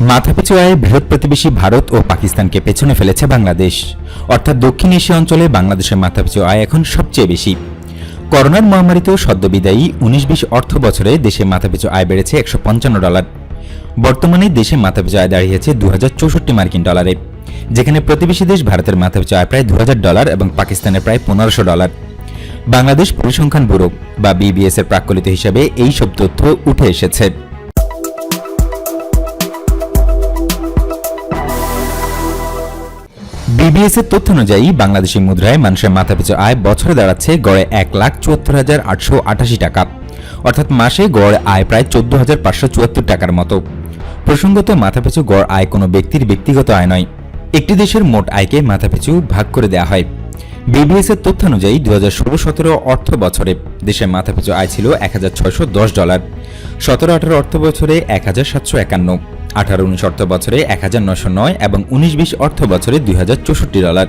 মাথাপিছু আয়ে বৃহৎ প্রতিবেশী ভারত ও পাকিস্তানকে পেছনে ফেলেছে বাংলাদেশ। অর্থাৎ দক্ষিণ এশিয়া অঞ্চলে বাংলাদেশের মাথাপিছু আয় এখন সবচেয়ে বেশি। করোনার মহামারীতেও সদ্যবিদায়ী উনিশ বিশ অর্থ বছরে দেশে মাথাপিছু আয় বেড়েছে একশো পঞ্চান্ন ডলার। বর্তমানে দেশে মাথাপিছু আয় দাঁড়িয়েছে দু মার্কিন ডলারে, যেখানে প্রতিবেশী দেশ ভারতের মাথাপিছু আয় প্রায় দু হাজার ডলার এবং পাকিস্তানের প্রায় পনেরোশো ডলার। বাংলাদেশ পরিসংখ্যান ব্যুরো বা বিবিএস এর প্রাকলিত হিসাবে এই সব তথ্য উঠে এসেছে। বিবিএস এর তথ্য অনুযায়ী বাংলাদেশি মুদ্রায় মানুষের মাথাপিছু আয় বছরে দাঁড়াচ্ছে গড়ে এক লাখ চুয়াত্তর হাজার আটশো আটাশি টাকা। অর্থাৎ মাসে গড় আয় প্রায় চোদ্দ হাজার পাঁচশো চুয়াত্তর টাকার মতো। প্রসঙ্গত, মাথাপিছু গড় আয় কোনো ব্যক্তির ব্যক্তিগত আয় নয়। একটি দেশের মোট আয়কে মাথাপিছু ভাগ করে দেওয়া হয়। বিবিএস এর তথ্য অনুযায়ী দু হাজার ষোলো সতেরো অর্থ বছরে দেশের মাথাপিছু আয় ছিল এক হাজার ছয়শো দশ ডলার। সতেরো আঠারো অর্থ বছরে এক হাজার সাতশো একান্ন। আঠারো উনিশ অর্থ বছরে এক হাজার নশো নয় এবং উনিশ বিশ অর্থ বছরে দুই হাজার চৌষট্টি ডলার।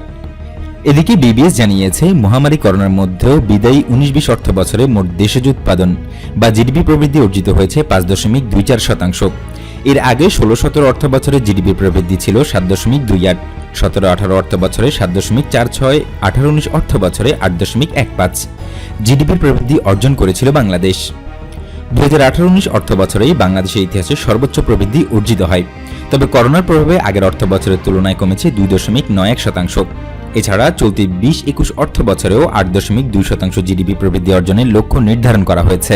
এদিকে বিবিএস জানিয়েছে, মহামারী করোনার মধ্যেও বিদায়ী উনিশ বিশ অর্থ বছরে মোট দেশজ উৎপাদন বা জিডিপি প্রবৃদ্ধি অর্জিত হয়েছে পাঁচ দশমিক দুই চার শতাংশ। এর আগে ষোলো সতেরো অর্থ বছরে জিডিপি প্রবৃদ্ধি ছিল সাত দশমিক দুই আট, সতেরো আঠারো অর্থ বছরে সাত দশমিক চার ছয়, আঠারো উনিশ অর্থ বছরে আট দশমিক এক পাঁচ। জিডিপির প্রবৃদ্ধি অর্জন করেছিল বাংলাদেশ। দু হাজার আঠারো উনিশ অর্থ বছরেই বাংলাদেশের ইতিহাসে সর্বোচ্চ প্রবৃদ্ধি অর্জিত হয়। তবে করোনার প্রভাবে আগের অর্থ বছরের তুলনায় কমেছে দুই দশমিক নয় এক শতাংশ। এছাড়া চলতি বিশ একুশ অর্থ বছরেও আট দশমিক দুই শতাংশ জিডিপি প্রবৃদ্ধি অর্জনের লক্ষ্য নির্ধারণ করা হয়েছে।